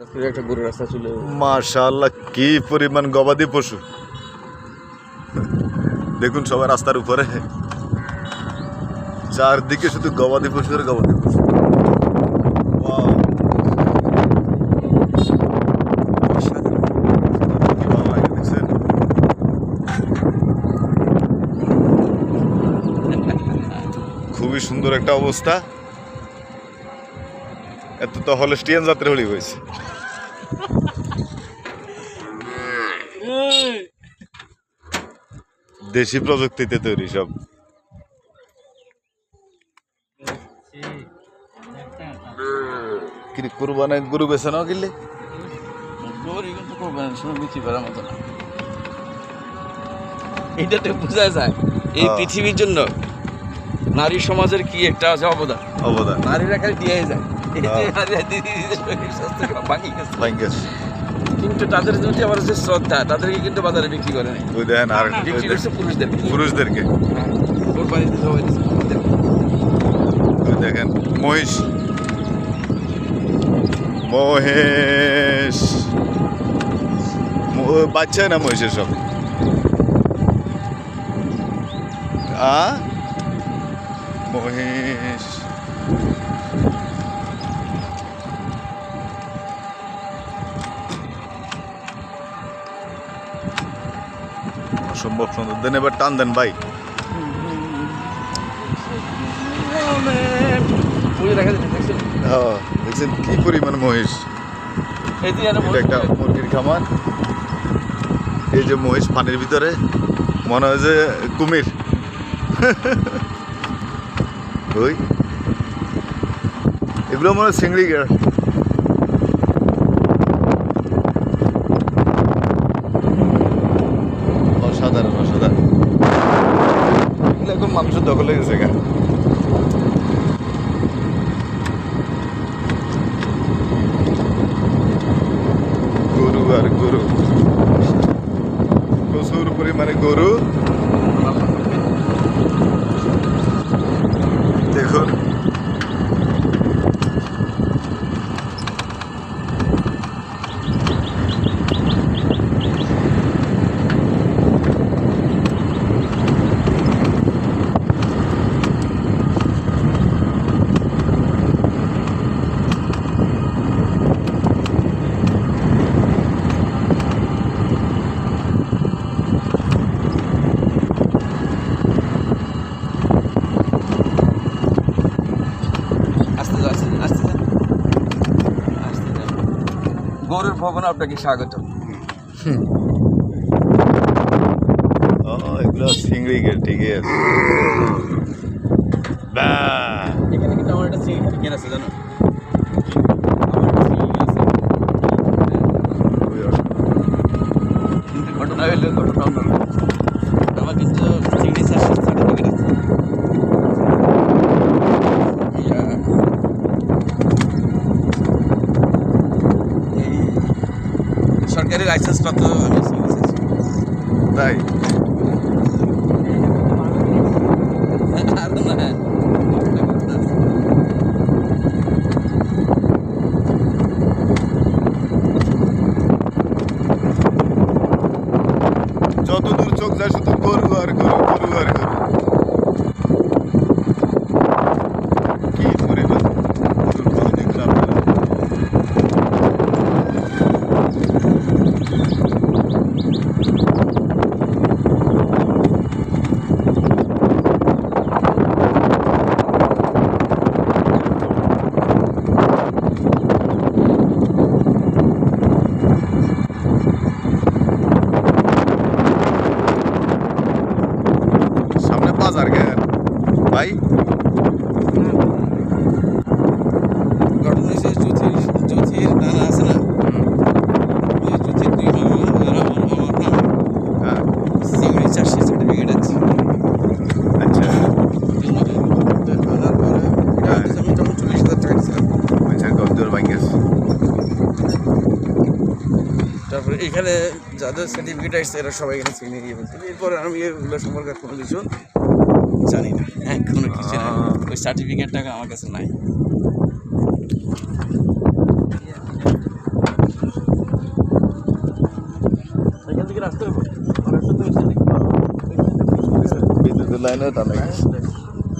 একটা গরুর রাস্তা মাশাআল্লাহ, কি পরিমাণ গবাদি পশু। দেখুন সবাই রাস্তার উপরে। চারদিকে শুধু গবাদি পশু আর গবাদি পশু? খুবই সুন্দর একটা অবস্থা। এত তো হলস্টিয়ান যাত্রা হলি হয়েছে। দেশি প্রযুক্তিতে তৈরি সব। কি কুরবানে গরু বেছে নাও কিনলে? না। এইটাতে বোঝা যায়। এই হ্যাঁ। পৃথিবীর জন্য নারী সমাজের কি একটা আছে অবদান? অবদান। নারীরা খালি দিয়ে যায়। কিন্তু তাদের প্রতি আবার যে শ্রদ্ধা তাদেরকে কিন্তু বাজারে বিক্রি করে নাই। ওই দেখেন আর বিক্রি করছে পুরুষদের পুরুষদেরকে। কোরবানিতে সবাই দেখেন মহিষ। মহেশ বাচ্চা না মহিষের সব? আ? মহেশ অসম্ভব সুন্দর দেন এবার টান দেন, ভাই। যাচ্ছে দেখছেন? হ্যাঁ কি পরিমাণ মহিষ। একটা মুরগির খামার। এই যে মহিষ পানির ভিতরে, মনে হয় যে কুমির। ওই। এগুলো মনে হয় চিংড়ি এগুলো এখন মানুষের দখলে গেছে গা। গরু আর গরু। প্রচুর পরিমাণে গরু। ভবন আপনাকে স্বাগত এগুলো চিংড়ি ঠিকই আছে। এখানে কিন্তু আমার একটা সিট টিকেট আছে জানো আমার একটা সিট আছে। খুবই অসাধারণ। কিন্তু ঘটনা হইলে ঘটনা অন্য আমার কিন্তু চিংড়ি চাষের সার্টিফিকেট আছে ইয়া। এই সরকারি লাইসেন্স আমি তাই? আর যত দূর চোখ যায় শুধু গরু আর গরু গরু আর গরু কি পরিমাণ গরুর পাল দেখলে আপনারা বাজার গেল। ভাই? ঘটনা হয়েছে জ্যোতির জ্যোতির নানা আছে না? জ্যোতির দুই মামা হ্যাঁ। সার্টিফিকেট আছে। আচ্ছা। আনার পরে হ্যাঁ। আমি তখন চল্লিশ হাজার টাকা দিয়েছিলাম। আচ্ছা গদ্দর ভাঙ্গেস তারপরে এখানে যাদের সার্টিফিকেট আসছে এরা সবাই এখানে চিনে গিয়ে বলছে। এরপরে আমি এগুলো সম্পর্কে কোনো কিছু জানি না। হ্যাঁ কোনো কিছু ওই সার্টিফিকেট টাকা আমার কাছে নাই। লাইনে টানা